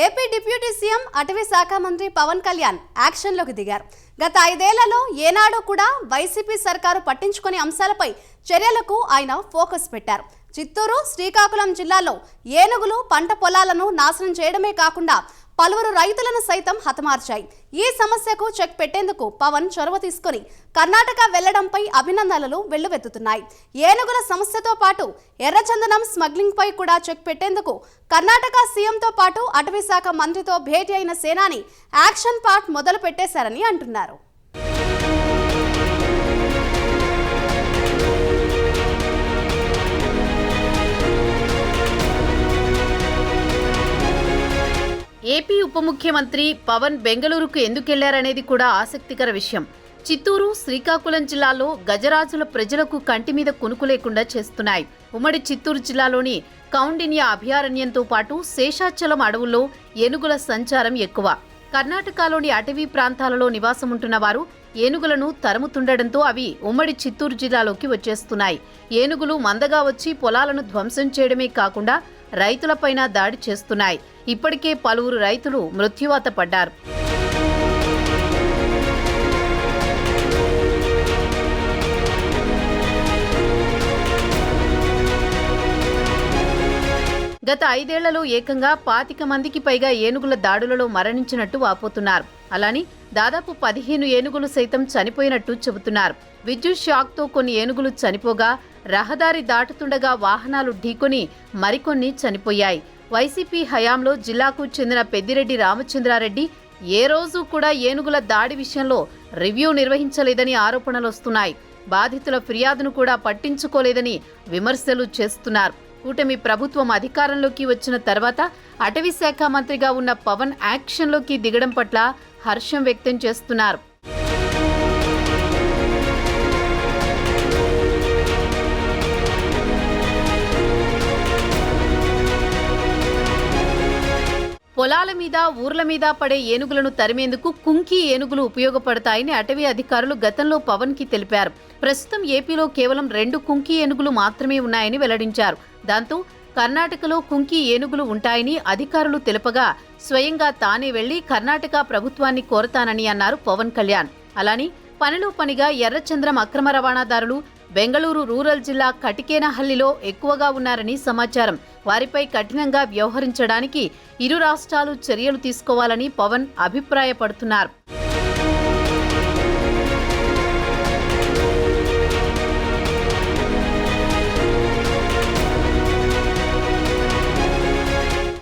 AP deputy CM అటవీ శాఖ మంత్రి పవన్ కళ్యాణ్ యాక్షన్లోకి దిగారు. గత ఐదేళ్ళలో ఏనాడు కూడా వైసీపీ సర్కారు పట్టించుకునే అంశాలపై చర్యలకు ఆయన ఫోకస్ పెట్టారు. చిత్తూరు శ్రీకాకుళం జిల్లాలో ఏనుగులు పంట పొలాలను నాశనం చేయడమే కాకుండా పలువురు రైతులను సైతం హతమార్చాయి. ఈ సమస్యకు చెక్ పెట్టేందుకు పవన్ చొరవ తీసుకొని కర్ణాటక వెళ్ళడంపై అభినందనలు వెల్లువెత్తుతున్నాయి. ఏనుగుల సమస్యతో పాటు ఎర్రచందనం స్మగ్లింగ్పై కూడా చెక్ పెట్టేందుకు కర్ణాటక సీఎంతో పాటు అటవీశాఖ మంత్రితో భేటీ అయిన సేనాని యాక్షన్ పార్ట్ మొదలు పెట్టేశారని అంటున్నారు. ఉప ముఖ్యమంత్రి పవన్ బెంగళూరుకు ఎందుకెళ్ళారనేది కూడా ఆసక్తికర విషయం. చిత్తూరు శ్రీకాకుళం జిల్లాలో గజరాజుల ప్రజలకు కంటి మీద కునుకు లేకుండా చేస్తున్నాయి. ఉమ్మడి చిత్తూరు జిల్లాలోని కౌండిన్య అభయారణ్యంతో పాటు శేషాచలం అడవుల్లో ఏనుగుల సంచారం ఎక్కువ. కర్ణాటకలోని అటవీ ప్రాంతాలలో నివాసముంటున్న వారు ఏనుగులను తరుముతుండటంతో అవి ఉమ్మడి చిత్తూరు జిల్లాలోకి వచ్చేస్తున్నాయి. ఏనుగులు మందగా వచ్చి పొలాలను ధ్వంసం చేయడమే కాకుండా రైతులపైన దాడి చేస్తున్నాయి. ఇప్పటికే పలువురు రైతులు మృత్యువాత పడ్డారు. గత ఐదేళ్ళలో ఏకంగా పాతిక మందికి పైగా ఏనుగుల దాడులలో మరణించినట్టు వాపోతున్నారు. అలాని దాదాపు పదిహేను ఏనుగులు సైతం చనిపోయినట్టు చెబుతున్నారు. విద్యుత్ షాక్తో కొన్ని ఏనుగులు చనిపోగా రహదారి దాటుతుండగా వాహనాలు ఢీకొని మరికొన్ని చనిపోయాయి. వైసీపీ హయాంలో జిల్లాకు చెందిన పెద్దిరెడ్డి రామచంద్రారెడ్డి ఏ రోజు కూడా ఏనుగుల దాడి విషయంలో రివ్యూ నిర్వహించలేదని ఆరోపణలు వస్తున్నాయి. బాధితుల ఫిర్యాదును కూడా పట్టించుకోలేదని విమర్శలు చేస్తున్నారు. కూటమి ప్రభుత్వం అధికారంలోకి వచ్చిన తర్వాత అటవీ శాఖ మంత్రిగా ఉన్న పవన్ యాక్షన్లోకి దిగడం పట్ల హర్షం వ్యక్తం చేస్తున్నారు. పొలాల మీద ఊర్ల మీద పడే ఏనుగులను తరిమేందుకు కుంకి ఏనుగులు ఉపయోగపడతాయని అటవీ అధికారులు గతంలో పవన్కి తెలిపారు. ప్రస్తుతం ఏపీలో కేవలం రెండు కుంకి ఏనుగులు మాత్రమే ఉన్నాయని వెల్లడించారు. దాంతో కర్ణాటకలో కుంకి ఏనుగులు ఉంటాయని అధికారులు తెలుపగా స్వయంగా తానే వెళ్ళి కర్ణాటక ప్రభుత్వాన్ని కోరతానని అన్నారు పవన్ కళ్యాణ్. అలానే పనిలో పనిగా ఎర్రచంద్రం అక్రమ రవాణాదారులు బెంగళూరు రూరల్ జిల్లా కటికేనహల్లిలో ఎక్కువగా ఉన్నారని సమాచారం. వారిపై కఠినంగా వ్యవహరించడానికి ఇరు రాష్ట్రాలు చర్యలు తీసుకోవాలని పవన్ అభిప్రాయపడుతున్నారు.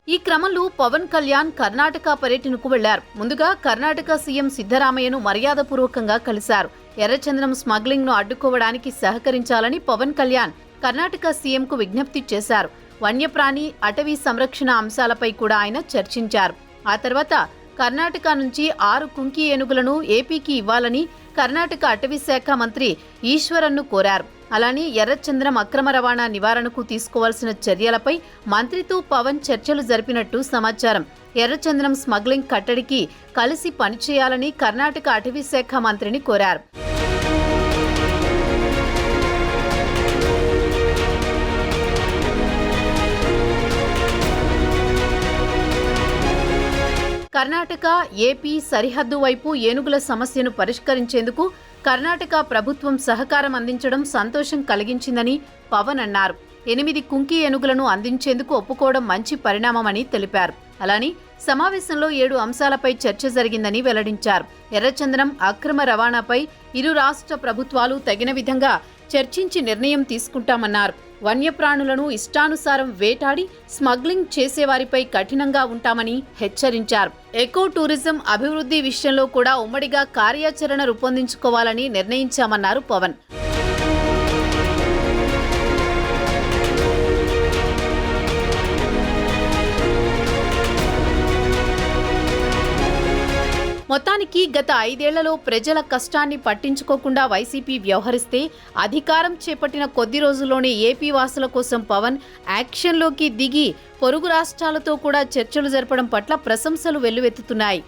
ఈ క్రమంలో పవన్ కళ్యాణ్ కర్ణాటక పర్యటనకు వెళ్ళారు. ముందుగా కర్ణాటక సీఎం సిద్ధరామయ్యను మర్యాదపూర్వకంగా కలిశారు. ఎర్రచందనం స్మగ్లింగ్ను అడ్డుకోవడానికి సహకరించాలని పవన్ కళ్యాణ్ కర్ణాటక సీఎంకు విజ్ఞప్తి చేశారు. వన్యప్రాణి అటవీ సంరక్షణ అంశాలపై కూడా ఆయన చర్చించారు. ఆ తర్వాత కర్ణాటక నుంచి ఆరు కుంకి ఏనుగులను ఏపీకి ఇవ్వాలని కర్ణాటక అటవీ శాఖ మంత్రి ఈశ్వరన్ను కోరారు. అలానే ఎర్రచంద్రం అక్రమ రవాణా నివారణకు తీసుకోవాల్సిన చర్యలపై మంత్రితో పవన్ చర్చలు జరిపినట్టు సమాచారం. ఎర్రచంద్రం స్మగ్లింగ్ కట్టడికి కలిసి పనిచేయాలని కర్ణాటక అటవీ శాఖ మంత్రిని కోరారు. కర్ణాటక ఏపీ సరిహద్దు వైపు ఏనుగుల సమస్యను పరిష్కరించేందుకు కర్ణాటక ప్రభుత్వం సహకారం అందించడం సంతోషం కలిగించిందని పవన్ అన్నారు. ఎనిమిది కుంకి ఏనుగులను అందించేందుకు ఒప్పుకోవడం మంచి పరిణామమని తెలిపారు. అలానే సమావేశంలో ఏడు అంశాలపై చర్చ జరిగిందని వెల్లడించారు. ఎర్రచందనం అక్రమ రవాణాపై ఇరు రాష్ట్ర ప్రభుత్వాలు తగిన విధంగా చర్చించి నిర్ణయం తీసుకుంటామన్నారు. వన్యప్రాణులను ఇష్టానుసారం వేటాడి స్మగ్లింగ్ చేసేవారిపై కఠినంగా ఉంటామని హెచ్చరించారు. ఎకో టూరిజం అభివృద్ధి విషయంలో కూడా ఉమ్మడిగా కార్యాచరణ రూపొందించుకోవాలని నిర్ణయించామన్నారు పవన్. మొత్తానికి గత ఐదేళ్ళలో ప్రజల కష్టాన్ని పట్టించుకోకుండా వైసీపీ వ్యవహరిస్తే అధికారం చేపట్టిన కొద్ది రోజుల్లోనే ఏపీ వాసుల కోసం పవన్ యాక్షన్లోకి దిగి పొరుగు రాష్ట్రాలతో కూడా చర్చలు జరపడం పట్ల ప్రశంసలు వెల్లువెత్తుతున్నాయి.